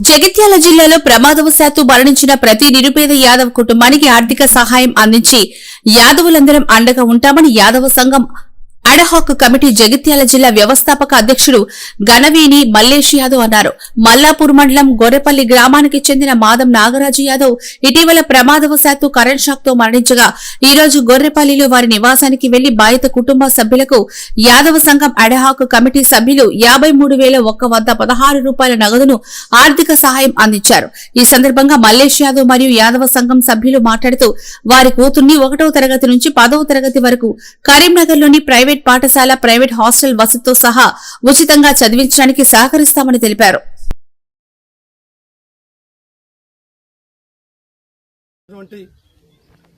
జగిత్యాల జిల్లాలో ప్రమాదవశాత్తు మరణించిన ప్రతి నిరుపేద యాదవ్ కుటుంబానికి ఆర్థిక సహాయం అందించి యాదవులందరం అండగా ఉంటామని యాదవ సంఘం అడహాక్ కమిటీ జగిత్యాల జిల్లా వ్యవస్థాపక అధ్యక్షుడు గణవేణి మల్లేష్ యాదవ్ అన్నారు. మల్లాపూర్ మండలం గొర్రెపల్లి గ్రామానికి చెందిన మాదం నాగరాజు యాదవ్ ఇటీవల ప్రమాదవశాత్తు కరెంట్ షాక్తో మరణించగా ఈ రోజు గొర్రెపల్లిలో వారి నివాసానికి వెళ్ళి బాధిత కుటుంబ సభ్యులకు యాదవ సంఘం అడహాక్ కమిటీ సభ్యులు యాబై మూడు వేల ఒక్క వద్ద పదహారు రూపాయల నగదును ఆర్థిక సహాయం అందించారు. ఈ సందర్భంగా మల్లేష్ యాదవ్ మరియు యాదవ సంఘం సభ్యులు మాట్లాడుతూ వారి కూతుర్ని ఒకటవ తరగతి నుంచి పదవ తరగతి వరకు కరీంనగర్లోని ప్రైవేట్ పాఠశాల ప్రైవేట్ హాస్టల్ వసతితో సహా ఉచితంగా చదివించడానికి సహకరిస్తామని తెలిపారు.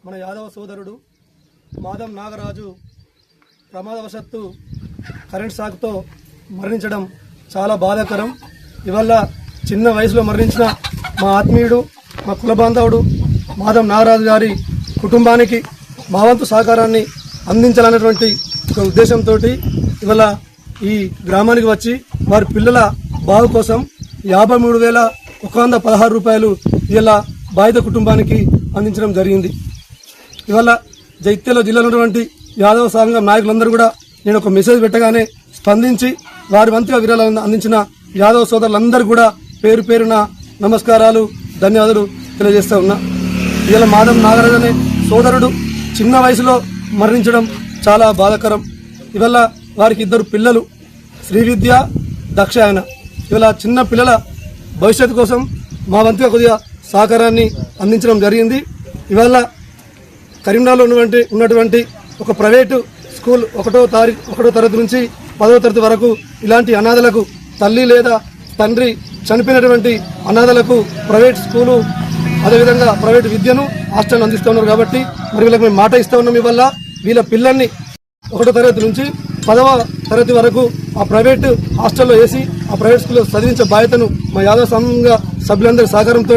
మన యాదవ సోదరుడు మాధం నాగరాజు ప్రమాదవశత్తు కరెంట్ షాక్తో మరణించడం చాలా బాధాకరం. ఇవల్ల చిన్న వయసులో మరణించిన మా ఆత్మీయుడు మా కుల బాంధవుడు మాధవ్ నాగరాజు గారి కుటుంబానికి మా వంతు సహకారాన్ని అందించాలన్నటువంటి ఒక ఉద్దేశంతో ఇవాళ ఈ గ్రామానికి వచ్చి వారి పిల్లల బాగు కోసం యాభై మూడు వేల ఒక వంద పదహారు రూపాయలు ఇలా బాధిత కుటుంబానికి అందించడం జరిగింది. ఇవాళ జైత్యాల జిల్లాలో ఉన్నటువంటి యాదవ సంఘం నాయకులందరూ కూడా నేను ఒక మెసేజ్ పెట్టగానే స్పందించి వారి వంతుగా విరాళాలను అందించిన యాదవ సోదరులందరూ కూడా పేరు పేరున నమస్కారాలు ధన్యవాదాలు తెలియజేస్తా ఉన్నా. ఇవాళ మాధవ్ నాగరాజు అనే సోదరుడు చిన్న వయసులో మరణించడం చాలా బాధాకరం. ఇవాళ వారికి ఇద్దరు పిల్లలు శ్రీవిద్య దక్షాయన. ఇవాళ చిన్న పిల్లల భవిష్యత్తు కోసం మా వంతుగా కొద్దిగా సహకారాన్ని అందించడం జరిగింది. ఇవాళ కరీంనగర్లో ఉన్నటువంటి ఉన్నటువంటి ఒక ప్రైవేటు స్కూల్ ఒకటో తారీఖు ఒకటో తరగతి నుంచి పదవ తరగతి వరకు ఇలాంటి అనాథలకు తల్లి లేదా తండ్రి చనిపోయినటువంటి అనాథలకు ప్రైవేట్ స్కూలు అదేవిధంగా ప్రైవేట్ విద్యను హాస్టల్ అందిస్తున్నారు కాబట్టి మరి వీళ్ళకి మేము మాట ఇస్తా ఉన్నాం ఇవల్ల వీళ్ళ పిల్లల్ని ఒకటో తరగతి నుంచి పదవ తరగతి వరకు ఆ ప్రైవేట్ హాస్టల్లో వేసి ఆ ప్రైవేట్ స్కూల్లో చదివించే బాధ్యతను మా యాదవ సంఘ సభ్యులందరి సహకారంతో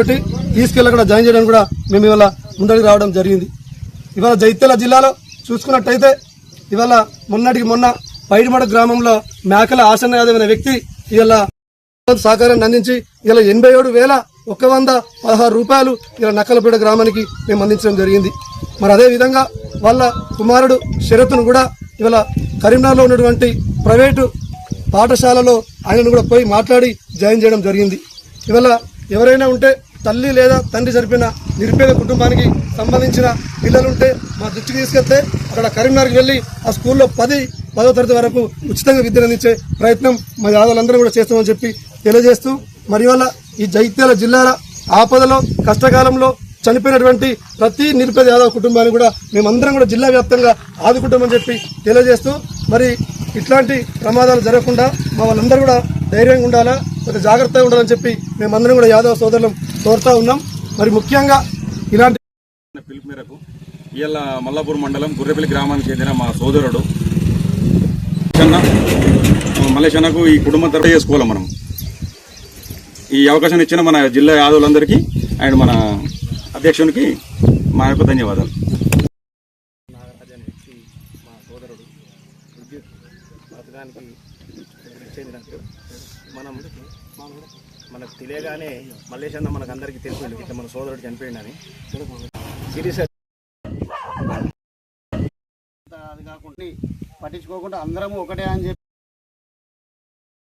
తీసుకెళ్ళి అక్కడ జాయిన్ చేయడానికి కూడా మేము ఇవాళ ముందడికి రావడం జరిగింది. ఇవాళ జైత్యాల జిల్లాలో చూసుకున్నట్టయితే ఇవాళ మొన్నటికి మొన్న పైడిమడ గ్రామంలో మేకల ఆసన్న యాదవ్ అనే వ్యక్తి ఇవాళ సహకారాన్ని అందించి ఇలా ఎనభై ఏడు వేల ఒక వంద పదహారు రూపాయలు ఇలా నక్కలపేట గ్రామానికి మేము అందించడం జరిగింది. మరి అదే విధంగా వాళ్ళ కుమారుడు శరత్ను కూడా ఇవాళ కరీంనగర్లో ఉన్నటువంటి ప్రైవేటు పాఠశాలలో ఆయనను కూడా పోయి మాట్లాడి జాయిన్ చేయడం జరిగింది. ఇవాళ ఎవరైనా ఉంటే తల్లి లేదా తండ్రి జరిపిన నిరుపేద కుటుంబానికి సంబంధించిన పిల్లలుంటే మా దృష్టికి తీసుకెళ్తే అక్కడ కరీంనగర్కి వెళ్ళి ఆ స్కూల్లో పది పదో తరగతి వరకు ఉచితంగా విద్యను అందించే ప్రయత్నం మా యాదవులందరూ కూడా చేస్తామని చెప్పి తెలియజేస్తూ మరి ఈ జైత్యాల జిల్లాల ఆపదలో కష్టకాలంలో చనిపోయినటువంటి ప్రతి నిరుపేద యాదవ కుటుంబాన్ని కూడా మేమందరం కూడా జిల్లా వ్యాప్తంగా ఆదుకుంటామని చెప్పి తెలియజేస్తూ మరి ఇట్లాంటి ప్రమాదాలు జరగకుండా మా వాళ్ళందరూ కూడా ధైర్యంగా ఉండాలా కొంచెం జాగ్రత్తగా ఉండాలని చెప్పి మేమందరం కూడా యాదవ సోదరులం కోరుతా ఉన్నాం. మరి ముఖ్యంగా ఇలాంటి పిలుపు మేరకు ఇవాళ మల్లాపూర్ మండలం గుర్రెపల్లి గ్రామానికి చెందిన మా సోదరుడు మల్లేశన్న ఈ కుటుంబం తరఫు చేసుకోవాలి మనం. ఈ అవకాశం ఇచ్చిన మన జిల్లా యాదవులందరికీ అండ్ మన అధ్యక్షునికి మా యొక్క ధన్యవాదాలు నాగరాజు అనే వ్యక్తి మా సోదరుడు విద్యుత్ పథకానికి చెందినట్టు మనం మనకు తెలియగానే మల్లేశన్న మనకు అందరికీ తెలిసింది ఇట్లా మన సోదరుడు చనిపోయిందని సిరీస్ అది కాకుండా పట్టించుకోకుండా అందరము ఒకటే అని చెప్పి